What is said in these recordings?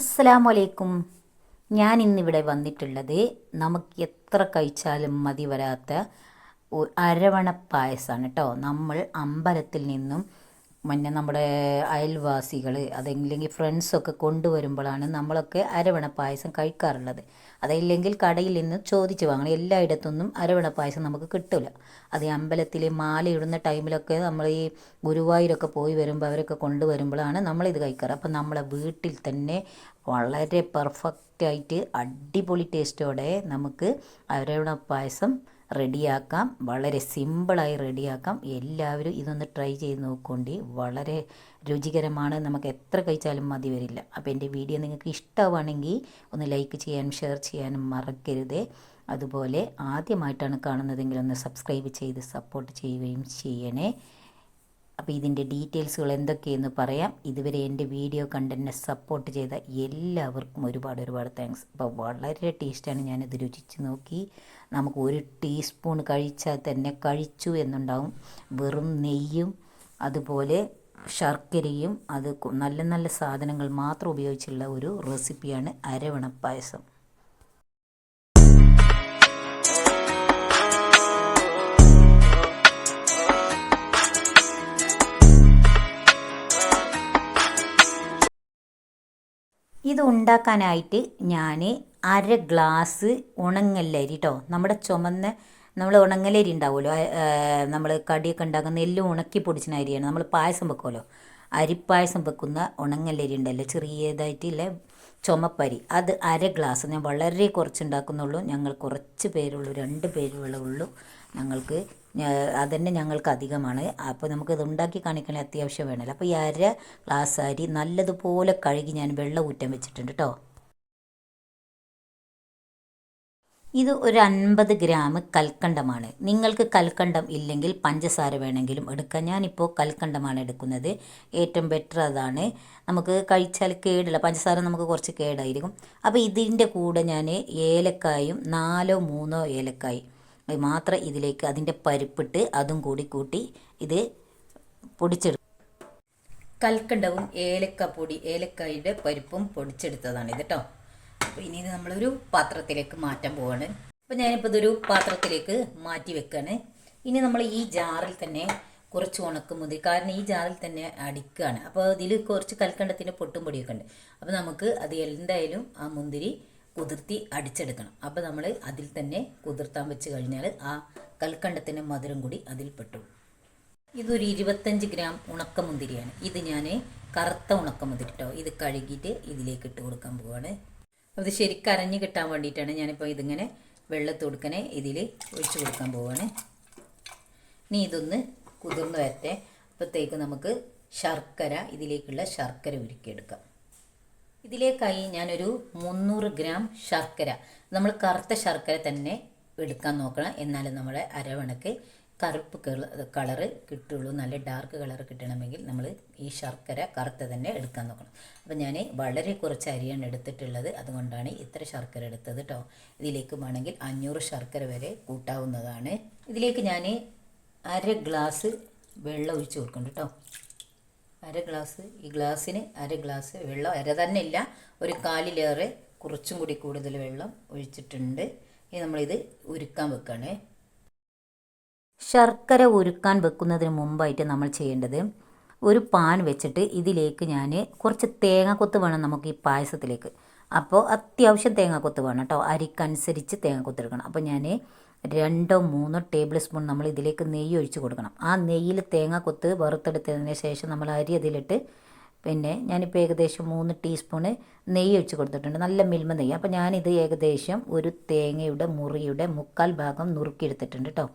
അസ്സലാമു വലൈക്കും ഞാൻ ഇന്നിവിടെ വന്നിട്ടുള്ളത് നമുക്ക് എത്ര കഴിച്ചാലും മതി വരാത്ത അരവണ പായസമാണ് കേട്ടോ നമ്മൾ അമ്പലത്തിൽ നിന്നും പിന്നെ നമ്മുടെ അയൽവാസികൾ അതെങ്കിലെങ്കിൽ ഫ്രണ്ട്സൊക്കെ കൊണ്ടുവരുമ്പോഴാണ് നമ്മളൊക്കെ അരവണ പായസം കഴിക്കാറുള്ളത്. അതല്ലെങ്കിൽ കടയിൽ നിന്ന് ചോദിച്ച് വാങ്ങണം. എല്ലായിടത്തൊന്നും അരവണ പായസം നമുക്ക് കിട്ടില്ല അത് ഈ അമ്പലത്തിൽ മാലയിടുന്ന ടൈമിലൊക്കെ നമ്മൾ ഈ ഗുരുവായൂരൊക്കെ പോയി വരുമ്പോൾ അവരൊക്കെ കൊണ്ടുവരുമ്പോഴാണ് നമ്മളിത് കഴിക്കാറ്. അപ്പം നമ്മളെ വീട്ടിൽ തന്നെ വളരെ പെർഫെക്റ്റായിട്ട് അടിപൊളി ടേസ്റ്റോടെ നമുക്ക് അരവണ പായസം റെഡിയാക്കാം. വളരെ സിമ്പിളായി റെഡിയാക്കാം. എല്ലാവരും ഇതൊന്ന് ട്രൈ ചെയ്ത് നോക്കൊണ്ടി. വളരെ രുചികരമാണ്. നമുക്ക് എത്ര കഴിച്ചാലും മതി വരില്ല. അപ്പോൾ എന്റെ വീഡിയോ നിങ്ങൾക്ക് ഇഷ്ടമാണെങ്കിൽ ഒന്ന് ലൈക്ക് ചെയ്യാനും ഷെയർ ചെയ്യാനും മറക്കരുത്. അതുപോലെ ആദ്യമായിട്ടാണ് കാണുന്നതെങ്കിൽ ഒന്ന് സബ്സ്ക്രൈബ് ചെയ്ത് സപ്പോർട്ട് ചെയ്യുകയും ചെയ്യണേ. അപ്പോൾ ഇതിന്റെ ഡീറ്റെയിൽസുകൾ എന്തൊക്കെയെന്ന് പറയാം. ഇതുവരെ എന്റെ വീഡിയോ കണ്ട് എന്നെ സപ്പോർട്ട് ചെയ്ത എല്ലാവർക്കും ഒരുപാട് ഒരുപാട് താങ്ക്സ് അപ്പോൾ വളരെ ടേസ്റ്റാണ് ഞാനിത് രുചിച്ച് നോക്കി. നമുക്ക് ഒരു ടീസ്പൂൺ കഴിച്ചാൽ തന്നെ കഴിച്ചു എന്നുണ്ടാവും. വെറും നെയ്യും അതുപോലെ ശർക്കരയും അത് നല്ല നല്ല സാധനങ്ങൾ മാത്രം ഉപയോഗിച്ചുള്ള ഒരു റെസിപ്പിയാണ് അരവണ പായസം. ഉണ്ടാക്കാനായിട്ട് ഞാൻ അര ഗ്ലാസ് ഉണങ്ങല്ലരി കേട്ടോ നമ്മുടെ ചുമന്ന നമ്മൾ ഉണങ്ങലരി ഉണ്ടാവുമല്ലോ നമ്മൾ കടിയൊക്കെ ഉണ്ടാക്കുന്ന എല്ലാം ഉണക്കി പൊടിച്ചിന അരിയാണ്. നമ്മൾ പായസം വെക്കുമല്ലോ. അരിപ്പായസം വെക്കുന്ന ഉണങ്ങല്ലരി ഉണ്ടല്ലോ ചെറിയതായിട്ടുള്ള ചുമപ്പരി. അത് അര ഗ്ലാസ്. ഞാൻ വളരെ കുറച്ച് ഉണ്ടാക്കുന്നുള്ളൂ ഞങ്ങൾ കുറച്ച് പേരുള്ളൂ. രണ്ട് പേരുള്ളൂ ഞങ്ങൾക്ക് അതന്നെ ഞങ്ങൾക്ക് അധികമാണ് അപ്പോൾ നമുക്കിത് ഉണ്ടാക്കി കാണിക്കണേ അത്യാവശ്യം വേണമല്ലോ. അപ്പോൾ ഈ അര ഗ്ലാസ് അരി നല്ലതുപോലെ കഴുകി ഞാൻ വെള്ളം ഊറ്റാൻ വെച്ചിട്ടുണ്ട് കേട്ടോ. ഇത് ഒരു അൻപത് ഗ്രാം കൽക്കണ്ടമാണ്. നിങ്ങൾക്ക് കൽക്കണ്ടം ഇല്ലെങ്കിൽ പഞ്ചസാര വേണമെങ്കിലും എടുക്കാം. ഞാനിപ്പോൾ കൽക്കണ്ടമാണ് എടുക്കുന്നത്. ഏറ്റവും ബെറ്റർ അതാണ്. നമുക്ക് കഴിച്ചാൽ കേടില്ല. പഞ്ചസാര നമുക്ക് കുറച്ച് കേടായിരിക്കും. അപ്പോൾ ഇതിന്റെ കൂടെ ഞാൻ ഏലക്കായും നാലോ മൂന്നോ ഏലക്കായി മാത്രം ഇതിലേക്ക് അതിന്റെ പരിപ്പിട്ട് അതും കൂടി കൂട്ടി ഇത് പൊടിച്ചെടുക്കും. കൽക്കണ്ടവും ഏലക്കപ്പൊടി ഏലക്കായുടെ പരിപ്പും പൊടിച്ചെടുത്തതാണ് ഇത് കേട്ടോ അപ്പോൾ ഇനി ഇത് നമ്മളൊരു പാത്രത്തിലേക്ക് മാറ്റാൻ പോവാണ്. അപ്പോൾ ഞാനിപ്പോൾ ഇതൊരു പാത്രത്തിലേക്ക് മാറ്റി വെക്കാണ്. ഇനി നമ്മൾ ഈ ജാറിൽ തന്നെ കുറച്ച് ഉണക്കുമുന്തിരി കാരണം ഈ ജാറിൽ തന്നെ അടിക്കുകയാണ് അപ്പോൾ ഇതിൽ കുറച്ച് കൽക്കണ്ടത്തിന്റെ പൊട്ടും പൊടിയൊക്കെ ഉണ്ട്. അപ്പോൾ നമുക്ക് അത് എന്തായാലും ആ മുന്തിരി കുതിർത്തി അടിച്ചെടുക്കണം. അപ്പോൾ നമ്മൾ അതിൽ തന്നെ കുതിർത്താൻ വെച്ച് കഴിഞ്ഞാൽ ആ കൽക്കണ്ടത്തിന്റെ മധുരം കൂടി അതിൽ പെട്ടു. ഇതൊരു ഇരുപത്തഞ്ച് ഗ്രാം ഉണക്കമുന്തിരിയാണ് ഇത് ഞാൻ കറുത്ത ഉണക്കമുന്തിരി കേട്ടോ ഇത് കഴുകിയിട്ട് ഇതിലേക്ക് ഇട്ട് കൊടുക്കാൻ പോവാണ്. അത് ശരിക്കും അരഞ്ഞ് കിട്ടാൻ വേണ്ടിയിട്ടാണ് ഞാനിപ്പോൾ ഇതിങ്ങനെ വെള്ളത്ത് കൊടുക്കണേ. ഇതിൽ ഒഴിച്ചു കൊടുക്കാൻ പോവാണ്. ഇനി ഇതൊന്ന് കുതിർന്ന് വരട്ടെ. അപ്പോഴത്തേക്ക് നമുക്ക് ശർക്കര ഇതിലേക്കുള്ള ശർക്കര ഉരുക്കിയെടുക്കാം. ഇതിലേക്കായി ഞാനൊരു മുന്നൂറ് ഗ്രാം ശർക്കര നമ്മൾ കറുത്ത ശർക്കര തന്നെ എടുക്കാൻ നോക്കണം. എന്നാലും നമ്മുടെ അരവണക്ക് കറുപ്പ് കളറ് കിട്ടുള്ളൂ. നല്ല ഡാർക്ക് കളർ കിട്ടണമെങ്കിൽ നമ്മൾ ഈ ശർക്കര കറുത്ത തന്നെ എടുക്കാൻ നോക്കണം. അപ്പം ഞാൻ വളരെ കുറച്ച് അരിയാണ് എടുത്തിട്ടുള്ളത്. അതുകൊണ്ടാണ് ഇത്ര ശർക്കര എടുത്തത് കേട്ടോ ഇതിലേക്ക് വേണമെങ്കിൽ അഞ്ഞൂറ് ശർക്കര വരെ കൂട്ടാവുന്നതാണ്. ഇതിലേക്ക് ഞാൻ അര ഗ്ലാസ് വെള്ളം ഒഴിച്ച് കൊടുക്കുന്നുണ്ട് കേട്ടോ അര ഗ്ലാസ് ഈ ഗ്ലാസ്സിന് അര ഗ്ലാസ് വെള്ളം അര തന്നെ ഇല്ല ഒരു കാലിലേറെ കുറച്ചും കൂടി കൂടുതൽ വെള്ളം ഒഴിച്ചിട്ടുണ്ട്. ഇനി നമ്മളിത് ഉരുക്കാൻ വെക്കുകയാണേ ശർക്കര ഉരുക്കാൻ വെക്കുന്നതിന് മുമ്പായിട്ട് നമ്മൾ ചെയ്യേണ്ടത് ഒരു പാൻ വെച്ചിട്ട് ഇതിലേക്ക് ഞാൻ കുറച്ച് തേങ്ങാക്കൊത്ത് വേണം നമുക്ക് ഈ പായസത്തിലേക്ക്. അപ്പോൾ അത്യാവശ്യം തേങ്ങാക്കൊത്ത് വേണം കേട്ടോ. അരിക്കനുസരിച്ച് തേങ്ങാക്കൊത്ത് എടുക്കണം. അപ്പോൾ ഞാൻ രണ്ടോ മൂന്നോ ടേബിൾ സ്പൂൺ നമ്മൾ ഇതിലേക്ക് നെയ്യ് ഒഴിച്ച് കൊടുക്കണം. ആ നെയ്യിൽ തേങ്ങാക്കൊത്ത് വറുത്തെടുത്തതിന് ശേഷം നമ്മൾ അരി അതിലിട്ട് പിന്നെ ഞാനിപ്പോൾ ഏകദേശം മൂന്ന് ടീസ്പൂണ് നെയ്യ് ഒഴിച്ച് കൊടുത്തിട്ടുണ്ട്. നല്ല മിൽമ നെയ്യ്. അപ്പോൾ ഞാനിത് ഏകദേശം ഒരു തേങ്ങയുടെ മുറിയുടെ മുക്കാൽ ഭാഗം നുറുക്കിയെടുത്തിട്ടുണ്ട് കേട്ടോ.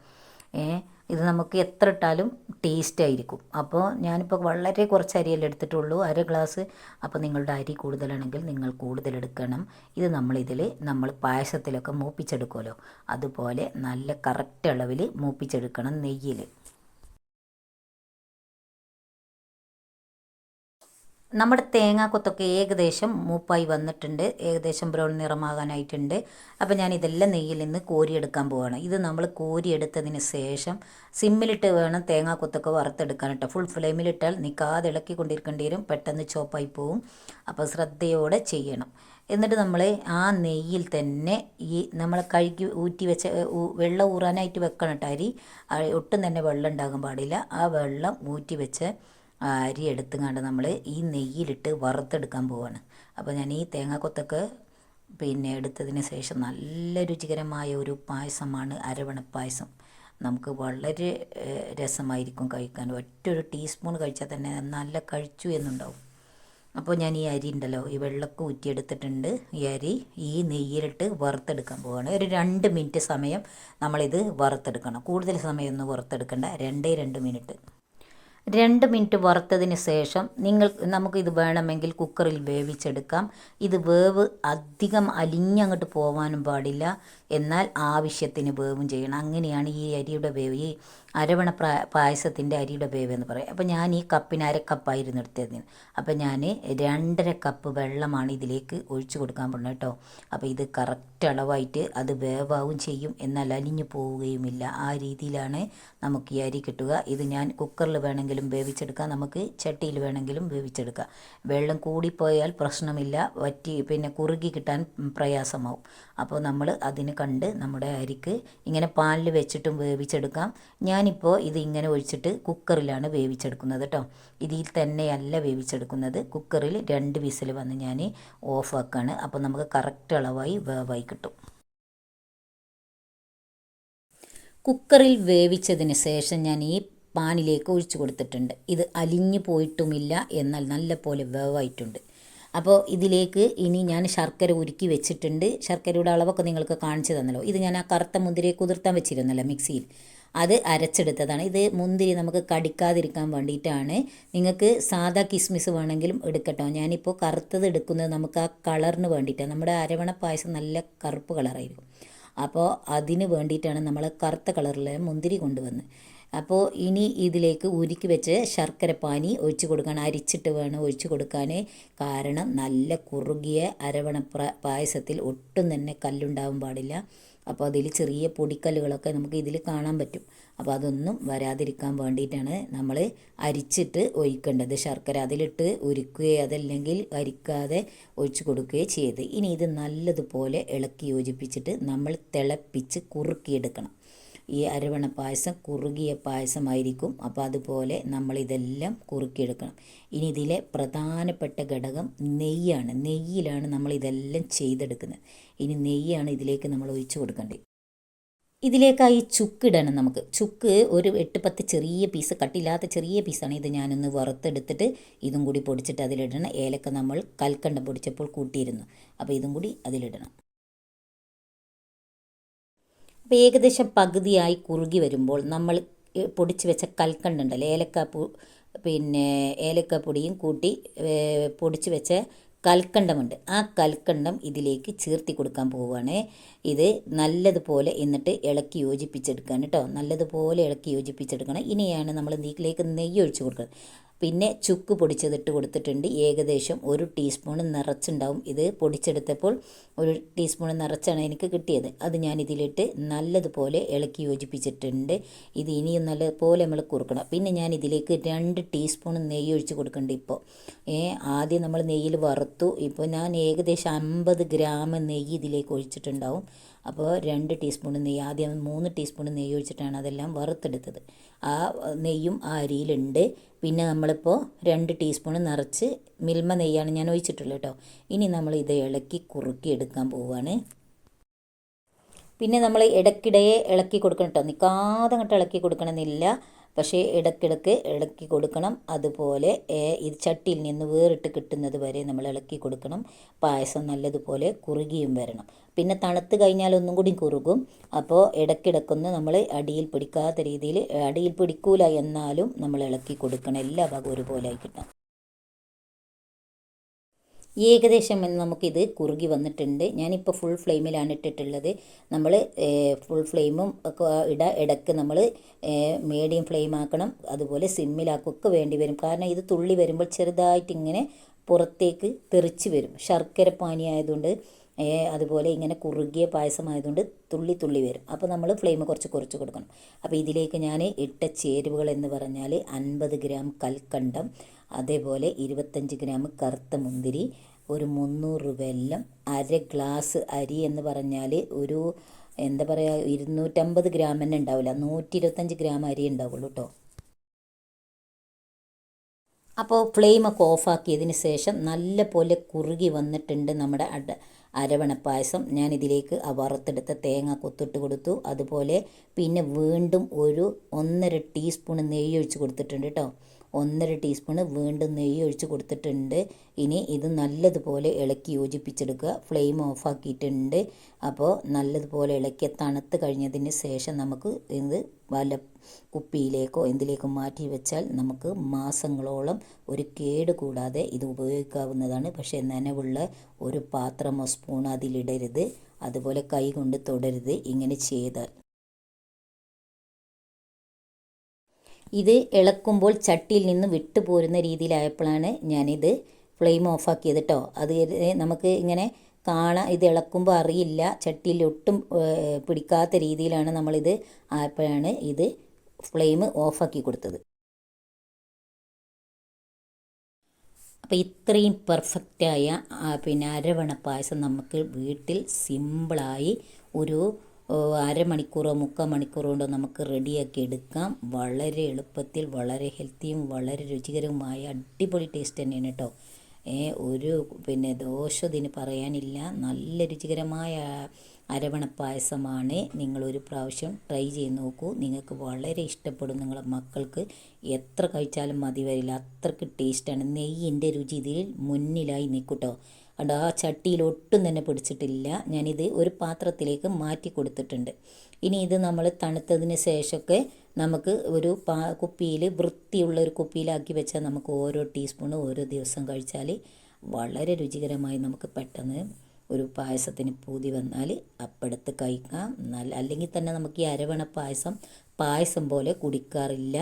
ഇത് നമുക്ക് എത്ര ഇട്ടാലും ടേസ്റ്റ് ആയിരിക്കും. അപ്പോൾ ഞാനിപ്പോൾ വളരെ കുറച്ച് അരിയല്ലേ എടുത്തിട്ടുള്ളൂ. അര ഗ്ലാസ് അപ്പോൾ നിങ്ങളുടെ അരി കൂടുതലാണെങ്കിൽ നിങ്ങൾ കൂടുതൽ എടുക്കണം. ഇത് നമ്മളിതിൽ നമ്മൾ പായസത്തിലൊക്കെ മൂപ്പിച്ചെടുക്കുമല്ലോ. അതുപോലെ നല്ല കറക്റ്റ് അളവിൽ മൂപ്പിച്ചെടുക്കണം നെയ്യിൽ നമ്മുടെ തേങ്ങാക്കൊത്തൊക്കെ ഏകദേശം മൂപ്പായി വന്നിട്ടുണ്ട്. ഏകദേശം ബ്രൗൺ നിറമാകാനായിട്ടുണ്ട്. അപ്പോൾ ഞാൻ ഇതെല്ലാം നെയ്യിൽ നിന്ന് കോരിയെടുക്കാൻ പോവുകയാണ് ഇത് നമ്മൾ കോരിയെടുത്തതിന് ശേഷം സിമ്മിലിട്ട് വേണം തേങ്ങാക്കൊത്തൊക്കെ വറുത്തെടുക്കാൻ കേട്ടോ. ഫുൾ ഫ്ലെയിമിലിട്ടാൽ നിൽക്കാതെ ഇളക്കി കൊണ്ടിരിക്കേണ്ടി വരും പെട്ടെന്ന് ചോപ്പായി പോവും. അപ്പോൾ ശ്രദ്ധയോടെ ചെയ്യണം. എന്നിട്ട് നമ്മൾ ആ നെയ്യിൽ തന്നെ ഈ നമ്മൾ കഴുകി ഊറ്റി വെച്ച വെള്ളം ഊറാനായിട്ട് വെക്കണം കേട്ടോ അരി ഒട്ടും തന്നെ വെള്ളം ഉണ്ടാകാൻ പാടില്ല. ആ വെള്ളം ഊറ്റി വെച്ച് അരി എടുത്തുകൊണ്ട് നമ്മൾ ഈ നെയ്യിലിട്ട് വറുത്തെടുക്കാൻ പോവാണ്. അപ്പോൾ ഞാൻ ഈ തേങ്ങാക്കൊത്തൊക്കെ പിന്നെ എടുത്തതിന് ശേഷം നല്ല രുചികരമായ ഒരു പായസമാണ് അരവണ പായസം. നമുക്ക് വളരെ രസമായിരിക്കും കഴിക്കാൻ. ഒറ്റൊരു ടീസ്പൂൺ കഴിച്ചാൽ തന്നെ നല്ല കഴിച്ചു എന്നുണ്ടാവും. അപ്പോൾ ഞാൻ ഈ അരി ഉണ്ടല്ലോ ഈ വെള്ളമൊക്കെ ഊറ്റിയെടുത്തിട്ടുണ്ട്. ഈ അരി ഈ നെയ്യിലിട്ട് വറുത്തെടുക്കാൻ പോവുകയാണ് ഒരു രണ്ട് മിനിറ്റ് സമയം നമ്മളിത് വറുത്തെടുക്കണം. കൂടുതൽ സമയമൊന്നും വറുത്തെടുക്കേണ്ട. രണ്ടേ രണ്ട് മിനിറ്റ്. രണ്ട് മിനിറ്റ് വറുത്തതിന് ശേഷം നിങ്ങൾ ഇത് വേണമെങ്കിൽ കുക്കറിൽ വേവിച്ചെടുക്കാം. ഇത് വേവ് അധികം അലിഞ്ഞങ്ങോട്ട് പോകാനും പാടില്ല. എന്നാൽ ആവശ്യത്തിന് വേവും ചെയ്യണം. അങ്ങനെയാണ് ഈ അരിയുടെ വേവ്. ഈ അരവണ പായസത്തിന്റെ അരിയുടെ വേവ് എന്ന് പറയും. അപ്പോൾ ഞാൻ ഈ കപ്പിന് അര കപ്പായിരുന്നു എടുത്തത് അപ്പോൾ ഞാൻ രണ്ടര കപ്പ് വെള്ളമാണ് ഇതിലേക്ക് ഒഴിച്ചു കൊടുക്കാൻ പോകുന്നത് കേട്ടോ. അപ്പോൾ ഇത് കറക്റ്റ് അളവായിട്ട് അത് വേവാവും ചെയ്യും. എന്നാൽ അലിഞ്ഞു പോവുകയുമില്ല. ആ രീതിയിലാണ് നമുക്ക് ഈ അരി കിട്ടുക. ഇത് ഞാൻ കുക്കറിൽ വേണമെങ്കിലും വേവിച്ചെടുക്കാം. നമുക്ക് ചട്ടിയിൽ വേണമെങ്കിലും വേവിച്ചെടുക്കാം. വെള്ളം കൂടിപ്പോയാൽ പ്രശ്നമില്ല. വറ്റി പിന്നെ കുറുകി കിട്ടാൻ പ്രയാസമാവും. അപ്പോൾ നമ്മൾ അതിന് കണ്ട് നമ്മുടെ അരിക്ക് ഇങ്ങനെ പാലിൽ വെച്ചിട്ടും വേവിച്ചെടുക്കാം. ഞാനിപ്പോൾ ഇത് ഇങ്ങനെ ഒഴിച്ചിട്ട് കുക്കറിലാണ് വേവിച്ചെടുക്കുന്നത് കേട്ടോ ഇതിൽ തന്നെയല്ല വേവിച്ചെടുക്കുന്നത്. കുക്കറിൽ രണ്ട് വിസിൽ വന്ന് ഞാൻ ഓഫ് ആക്കുകയാണ് അപ്പോൾ നമുക്ക് കറക്റ്റ് അളവായി വേവായി കിട്ടും. കുക്കറിൽ വേവിച്ചതിന് ശേഷം ഞാൻ ഈ പാനിലേക്ക് ഒഴിച്ചു കൊടുത്തിട്ടുണ്ട്. ഇത് അലിഞ്ഞു പോയിട്ടുമില്ല. എന്നാൽ നല്ല പോലെ വേവായിട്ടുണ്ട്. അപ്പോൾ ഇതിലേക്ക് ഇനി ഞാൻ ശർക്കര ഉരുക്കി വെച്ചിട്ടുണ്ട്. ശർക്കരയുടെ അളവൊക്കെ നിങ്ങൾക്ക് കാണിച്ചു തന്നല്ലോ. ഇത് ഞാൻ ആ കറുത്ത മുന്തിരിയെ കുതിർത്താൻ വെച്ചിരുന്നല്ലോ മിക്സിയിൽ. അത് അരച്ചെടുത്തതാണ്. ഇത് മുന്തിരി നമുക്ക് കടിക്കാതിരിക്കാൻ വേണ്ടിയിട്ടാണ്. നിങ്ങൾക്ക് സാധാ കിസ്മിസ് വേണമെങ്കിലും എടുക്കട്ടോ. ഞാനിപ്പോൾ കറുത്തത് എടുക്കുന്നത് നമുക്ക് ആ കളറിന് വേണ്ടിയിട്ടാണ്. നമ്മുടെ അരവണ പായസം നല്ല കറുപ്പ് കളറായിരിക്കും. അപ്പോൾ അതിന് വേണ്ടിയിട്ടാണ് നമ്മൾ കറുത്ത കളറിലെ മുന്തിരി കൊണ്ടുവന്ന്. അപ്പോൾ ഇനി ഇതിലേക്ക് ഉരുക്കി വെച്ച് ശർക്കര പാനി ഒഴിച്ച് കൊടുക്കാൻ അരിച്ചിട്ട് വേണം ഒഴിച്ച് കൊടുക്കാൻ കാരണം നല്ല കുറുകിയ അരവണ പായസത്തിൽ ഒട്ടും തന്നെ കല്ലുണ്ടാവാൻ പാടില്ല. അപ്പോൾ അതിൽ ചെറിയ പൊടിക്കല്ലുകളൊക്കെ നമുക്ക് ഇതിൽ കാണാൻ പറ്റും. അപ്പോൾ അതൊന്നും വരാതിരിക്കാൻ വേണ്ടിയിട്ടാണ് നമ്മൾ അരിച്ചിട്ട് ഒഴിക്കേണ്ടത്. ശർക്കര അതിലിട്ട് ഉരുക്കുകയോ അതല്ലെങ്കിൽ അരിക്കാതെ ഒഴിച്ചു കൊടുക്കുകയോ ചെയ്ത്. ഇനി ഇത് നല്ലതുപോലെ ഇളക്കി യോജിപ്പിച്ചിട്ട് നമ്മൾ തിളപ്പിച്ച് കുറുക്കിയെടുക്കണം. ഈ അരവണ പായസം കുറുകിയ പായസമായിരിക്കും. അപ്പോൾ അതുപോലെ നമ്മളിതെല്ലാം കുറുക്കിയെടുക്കണം. ഇനി ഇതിലെ പ്രധാനപ്പെട്ട ഘടകം നെയ്യാണ്. നെയ്യിലാണ് നമ്മൾ ഇതെല്ലാം ചെയ്തെടുക്കുന്നത്. ഇനി നെയ്യാണ് ഇതിലേക്ക് നമ്മൾ ഒഴിച്ചു കൊടുക്കേണ്ടത്. ഇതിലേക്കായി ചുക്കിടണം നമുക്ക്. ചുക്ക് ഒരു എട്ട് പത്ത് ചെറിയ പീസ് കട്ടില്ലാത്ത ചെറിയ പീസാണ്. ഇത് ഞാനൊന്ന് വറുത്തെടുത്തിട്ട് ഇതും കൂടി പൊടിച്ചിട്ട് അതിലിടണം. ഏലക്ക നമ്മൾ കൽക്കണ്ട പൊടിച്ചപ്പോൾ കൂട്ടിയിരുന്നു. അപ്പോൾ ഇതും കൂടി അതിലിടണം. അപ്പോൾ ഏകദേശം പകുതിയായി കുറുകി വരുമ്പോൾ നമ്മൾ പൊടിച്ച് വെച്ച കൽക്കണ്ടുണ്ടല്ലോ ഏലക്കാപ്പൂ പിന്നെ ഏലക്കാപ്പൊടിയും കൂട്ടി പൊടിച്ച് വെച്ച കൽക്കണ്ടമുണ്ട്. ആ കൽക്കണ്ടം ഇതിലേക്ക് ചേർത്തി കൊടുക്കാൻ പോവുകയാണ്. ഇത് നല്ലതുപോലെ എന്നിട്ട് ഇളക്കി യോജിപ്പിച്ചെടുക്കാൻ കേട്ടോ. നല്ലതുപോലെ ഇളക്കി യോജിപ്പിച്ചെടുക്കണം. ഇനിയാണ് നമ്മൾ ഇതിലേക്ക് നെയ്യ് ഒഴിച്ച് കൊടുക്കുന്നത് പിന്നെ ചുക്ക് പൊടിച്ചതിട്ട് കൊടുത്തിട്ടുണ്ട്. ഏകദേശം ഒരു ടീസ്പൂൺ നിറച്ചുണ്ടാവും. ഇത് പൊടിച്ചെടുത്തപ്പോൾ ഒരു ടീസ്പൂൺ നിറച്ചാണ് എനിക്ക് കിട്ടിയത്. അത് ഞാൻ ഇതിലിട്ട് നല്ലതുപോലെ ഇളക്കി യോജിപ്പിച്ചിട്ടുണ്ട്. ഇത് ഇനിയും നല്ലതുപോലെ നമ്മൾ കുറുക്കണം. പിന്നെ ഞാൻ ഇതിലേക്ക് രണ്ട് ടീസ്പൂൺ നെയ്യ് ഒഴിച്ച് കൊടുക്കുന്നുണ്ട് ഇപ്പോൾ. ആദ്യം നമ്മൾ നെയ്യിൽ വറുത്തു. ഇപ്പോൾ ഞാൻ ഏകദേശം അമ്പത് ഗ്രാം നെയ്യ് ഇതിലേക്ക് ഒഴിച്ചിട്ടുണ്ടാവും. അപ്പോൾ രണ്ട് ടീസ്പൂൺ നെയ്യ് ആദ്യം മൂന്ന് ടീസ്പൂൺ നെയ്യ് ഒഴിച്ചിട്ടാണ് അതെല്ലാം വറുത്തെടുത്തത്. ആ നെയ്യും ആ അരിയിലുണ്ട്. പിന്നെ നമ്മളിപ്പോൾ രണ്ട് ടീസ്പൂൺ നിറച്ച് മിൽമ നെയ്യാണ് ഞാൻ ഒഴിച്ചിട്ടുള്ളത് കേട്ടോ. ഇനി നമ്മൾ ഇത് ഇളക്കി കുറുക്കി എടുക്കാൻ പോവുകയാണ് പിന്നെ നമ്മൾ ഇടയ്ക്കിടയെ ഇളക്കി കൊടുക്കണം കേട്ടോ. നിൽക്കാതെ അങ്ങോട്ട് ഇളക്കി കൊടുക്കണമെന്നില്ല. പക്ഷേ ഇടയ്ക്കിടയ്ക്ക് ഇളക്കി കൊടുക്കണം. അതുപോലെ ഇത് ചട്ടിയിൽ നിന്ന് വേറിട്ട് കിട്ടുന്നത് വരെ നമ്മൾ ഇളക്കി കൊടുക്കണം. പായസം നല്ലതുപോലെ കുറുകിയും വരണം. പിന്നെ തണുത്ത് കഴിഞ്ഞാൽ ഒന്നും കൂടി കുറുകും. അപ്പോൾ ഇടയ്ക്കിടയ്ക്കൊന്ന് നമ്മൾ അടിയിൽ പിടിക്കാത്ത രീതിയിൽ അടിയിൽ പിടിക്കൂല എന്നാലും നമ്മൾ ഇളക്കി കൊടുക്കണം. എല്ലാ ഭാഗവും ഒരുപോലെ ആയി കിട്ടണം ഏകദേശം എന്ന് നമുക്കിത് കുറുകി വന്നിട്ടുണ്ട്. ഞാനിപ്പോൾ ഫുൾ ഫ്ലെയിമിലാണ് ഇട്ടിട്ടുള്ളത്. നമ്മൾ ഫുൾ ഫ്ലെയിമും ഒക്കെ ഇട ഇടയ്ക്ക് നമ്മൾ മീഡിയം ഫ്ലെയിം ആക്കണം. അതുപോലെ സിമ്മിലാക്കൊക്കെ വേണ്ടി വരും. കാരണം ഇത് തുള്ളി വരുമ്പോൾ ചെറുതായിട്ട് ഇങ്ങനെ പുറത്തേക്ക് തെറിച്ച് വരും. ശർക്കര പാനി ആയതുകൊണ്ട് അതുപോലെ ഇങ്ങനെ കുറുകിയ പായസമായതുകൊണ്ട് തുള്ളി തുള്ളി വരും. അപ്പോൾ നമ്മൾ ഫ്ലെയിം കുറച്ച് കുറച്ച് കൊടുക്കണം. അപ്പോൾ ഇതിലേക്ക് ഞാൻ ഇട്ട ചേരുവകൾ എന്ന് പറഞ്ഞാൽ അൻപത് ഗ്രാം കൽക്കണ്ടം അതേപോലെ ഇരുപത്തഞ്ച് ഗ്രാം കറുത്ത മുന്തിരി ഒരു മുന്നൂറ് വെല്ലം അര ഗ്ലാസ് അരി എന്ന് പറഞ്ഞാൽ ഒരു എന്താ പറയുക ഇരുന്നൂറ്റമ്പത് ഗ്രാം തന്നെ ഉണ്ടാവില്ല. നൂറ്റി ഇരുപത്തഞ്ച് ഗ്രാം അരി ഉണ്ടാവുള്ളൂ കേട്ടോ. അപ്പോൾ ഫ്ലെയിമൊക്കെ ഓഫാക്കിയതിന് ശേഷം നല്ല പോലെ കുറുകി വന്നിട്ടുണ്ട് നമ്മുടെ അട അരവണ പായസം ഞാൻ ഇതിലേക്ക് ആ വറുത്തെടുത്ത തേങ്ങ കൊത്തിട്ട് കൊടുത്തു. അതുപോലെ പിന്നെ വീണ്ടും ഒരു ഒന്നര ടീസ്പൂൺ നെയ്യ് ഒഴിച്ച് കൊടുത്തിട്ടുണ്ട് കേട്ടോ ഒന്നര ടീസ്പൂണ് വീണ്ടും നെയ്യ് ഒഴിച്ച് കൊടുത്തിട്ടുണ്ട്. ഇനി ഇത് നല്ലതുപോലെ ഇളക്കി യോജിപ്പിച്ചെടുക്കുക. ഫ്ലെയിം ഓഫാക്കിയിട്ടുണ്ട്. അപ്പോൾ നല്ലതുപോലെ ഇളക്കി തണുത്ത് കഴിഞ്ഞതിന് ശേഷം നമുക്ക് ഇത് വല്ല കുപ്പിയിലേക്കോ എന്തിലേക്കോ മാറ്റി വെച്ചാൽ നമുക്ക് മാസങ്ങളോളം ഒരു കേട് കൂടാതെ ഇത് ഉപയോഗിക്കാവുന്നതാണ്. പക്ഷേ നനവുള്ള ഒരു പാത്രമോ സ്പൂൺ അതിലിടരുത്. അതുപോലെ കൈ കൊണ്ട് തൊടരുത് ഇങ്ങനെ ചെയ്താൽ. ഇത് ഇളക്കുമ്പോൾ ചട്ടിയിൽ നിന്ന് വിട്ടു പോരുന്ന രീതിയിലായപ്പോഴാണ് ഞാനിത് ഫ്ലെയിം ഓഫാക്കിയത് കേട്ടോ അത് നമുക്ക് ഇങ്ങനെ കാണാൻ ഇത് ഇളക്കുമ്പോൾ അറിയില്ല. ചട്ടിയിൽ ഒട്ടും പിടിക്കാത്ത രീതിയിലാണ് നമ്മളിത് ആയപ്പോഴാണ് ഇത് ഫ്ലെയിം ഓഫാക്കി കൊടുത്തത്. അപ്പോൾ ഇത്രയും പെർഫെക്റ്റായ പിന്നെ അരവണ പായസം നമുക്ക് വീട്ടിൽ സിമ്പിളായി ഒരു അരമണിക്കൂറോ മുക്കാൽ മണിക്കൂറോ കൊണ്ടോ നമുക്ക് റെഡിയാക്കി എടുക്കാം. വളരെ എളുപ്പത്തിൽ വളരെ ഹെൽത്തിയും വളരെ രുചികരവുമായ അടിപൊളി ടേസ്റ്റ് തന്നെയാണ് കേട്ടോ. ഒരു പിന്നെ ദോഷം ഇതിന് പറയാനില്ല. നല്ല രുചികരമായ അരവണ പായസമാണ് ഒരു പ്രാവശ്യം ട്രൈ ചെയ്ത് നോക്കൂ. നിങ്ങൾക്ക് വളരെ ഇഷ്ടപ്പെടും നിങ്ങളുടെ മക്കൾക്ക്. എത്ര കഴിച്ചാലും മതി വരില്ല. അത്രയ്ക്ക് ടേസ്റ്റാണ്. നെയ്യിന്റെ രുചി ഇതിൽ മുന്നിലായി നിൽക്കൂട്ടോ. അത് ആ ചട്ടിയിൽ ഒട്ടും തന്നെ പിടിച്ചിട്ടില്ല. ഞാനിത് ഒരു പാത്രത്തിലേക്ക് മാറ്റി കൊടുത്തിട്ടുണ്ട്. ഇനി ഇത് നമ്മൾ തണുത്തതിന് ശേഷമൊക്കെ നമുക്ക് ഒരു പാ കുപ്പിയിൽ വൃത്തിയുള്ള ഒരു കുപ്പിയിലാക്കി വെച്ചാൽ നമുക്ക് ഓരോ ടീസ്പൂണും ഓരോ ദിവസം കഴിച്ചാൽ വളരെ രുചികരമായി നമുക്ക് പെട്ടെന്ന് ഒരു പായസത്തിന് പൂതി വന്നാൽ അപ്പെടുത്ത് കഴിക്കാം. നല്ല അല്ലെങ്കിൽ തന്നെ നമുക്ക് ഈ അരവണ പായസം പായസം പോലെ കുടിക്കാറില്ല.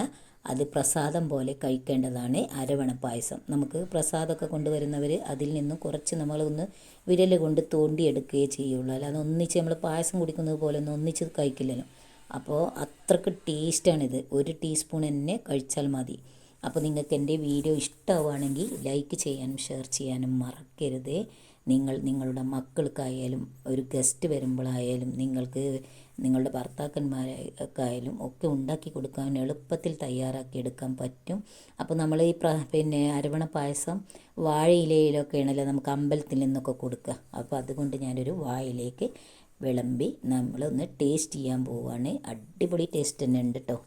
അത് പ്രസാദം പോലെ കഴിക്കേണ്ടതാണ് അരവണ പായസം. നമുക്ക് പ്രസാദമൊക്കെ കൊണ്ടുവരുന്നവർ അതിൽ നിന്നും കുറച്ച് നമ്മളൊന്ന് വിരൽ കൊണ്ട് തോണ്ടിയെടുക്കുകയേ ചെയ്യുള്ളൂ. അല്ലാതെ ഒന്നിച്ച് നമ്മൾ പായസം കുടിക്കുന്നത് പോലെ ഒന്നും ഒന്നിച്ച് കഴിക്കില്ലല്ലോ. അപ്പോൾ അത്രയ്ക്ക് ടേസ്റ്റാണിത്. ഒരു ടീസ്പൂൺ തന്നെ കഴിച്ചാൽ മതി. അപ്പോൾ നിങ്ങൾക്ക് എന്റെ വീഡിയോ ഇഷ്ടമാവുകയാണെങ്കിൽ ലൈക്ക് ചെയ്യാനും ഷെയർ ചെയ്യാനും മറക്കരുത്. നിങ്ങൾ നിങ്ങളുടെ മക്കൾക്കായാലും ഒരു ഗസ്റ്റ് വരുമ്പോഴായാലും നിങ്ങൾക്ക് നിങ്ങളുടെ ഭർത്താക്കന്മാർക്കായാലും ഒക്കെ ഉണ്ടാക്കി കൊടുക്കാൻ എളുപ്പത്തിൽ തയ്യാറാക്കി എടുക്കാൻ പറ്റും. അപ്പോൾ നമ്മൾ ഈ പ്ര പിന്നെ അരവണ പായസം വാഴയിലയിലൊക്കെ വാഴയിലയിലൊക്കെയാണല്ലോ നമുക്ക് അമ്പലത്തിൽ നിന്നൊക്കെ കൊടുക്കുക. അപ്പോൾ അതുകൊണ്ട് ഞാനൊരു വാഴയിലേക്ക് വിളമ്പി നമ്മളൊന്ന് ടേസ്റ്റ് ചെയ്യാൻ പോവുകയാണ്. അടിപൊളി ടേസ്റ്റ് തന്നെ ഉണ്ട് കേട്ടോ.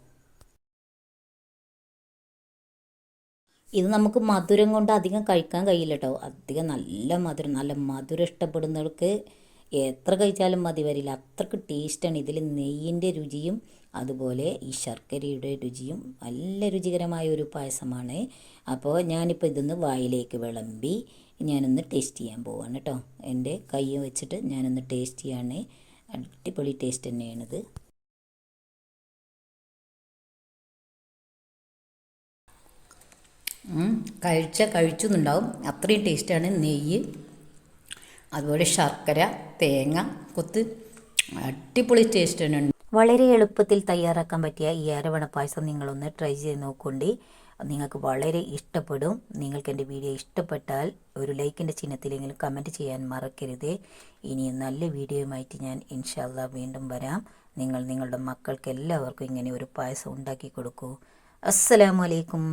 ഇത് നമുക്ക് മധുരം കൊണ്ട് അധികം കഴിക്കാൻ കഴിയില്ല കേട്ടോ. അധികം നല്ല മധുരം നല്ല മധുരം ഇഷ്ടപ്പെടുന്നവർക്ക് എത്ര കഴിച്ചാലും മതി വരില്ല. അത്രയ്ക്ക് ടേസ്റ്റാണ് ഇതിൽ നെയ്യിന്റെ രുചിയും അതുപോലെ ഈ ശർക്കരയുടെ രുചിയും നല്ല രുചികരമായ ഒരു പായസമാണ്. അപ്പോൾ ഞാനിപ്പോൾ ഇതൊന്ന് വായിലേക്ക് വിളമ്പി ഞാനൊന്ന് ടേസ്റ്റ് ചെയ്യാൻ പോവാണ് കേട്ടോ എന്റെ കൈ വെച്ചിട്ട് ഞാനൊന്ന് ടേസ്റ്റ് ചെയ്യാണ്. അടിപൊളി ടേസ്റ്റ് തന്നെയാണിത്. കഴിച്ച കഴിച്ചെന്നുണ്ടാവും. അത്രയും ടേസ്റ്റാണ് നെയ്യ്. അതുപോലെ ശർക്കര തേങ്ങ കുത്ത് അടിപൊളി ടേസ്റ്റ് തന്നെയുണ്ട് വളരെ എളുപ്പത്തിൽ തയ്യാറാക്കാൻ പറ്റിയ ഈ അരവണ പായസം നിങ്ങളൊന്ന് ട്രൈ ചെയ്ത് നോക്കൊണ്ടി നിങ്ങൾക്ക് വളരെ ഇഷ്ടപ്പെടും. നിങ്ങൾക്ക് എന്റെ വീഡിയോ ഇഷ്ടപ്പെട്ടാൽ ഒരു ലൈക്കിന്റെ ചിഹ്നത്തിലെങ്കിലും കമന്റ് ചെയ്യാൻ മറക്കരുത്. ഇനി നല്ല വീഡിയോയുമായിട്ട് ഞാൻ ഇൻഷാല്ല വീണ്ടും വരാം. നിങ്ങൾ നിങ്ങളുടെ മക്കൾക്ക് എല്ലാവർക്കും ഇങ്ങനെ ഒരു പായസം ഉണ്ടാക്കി കൊടുക്കൂ. അസ്സലാമലൈക്കും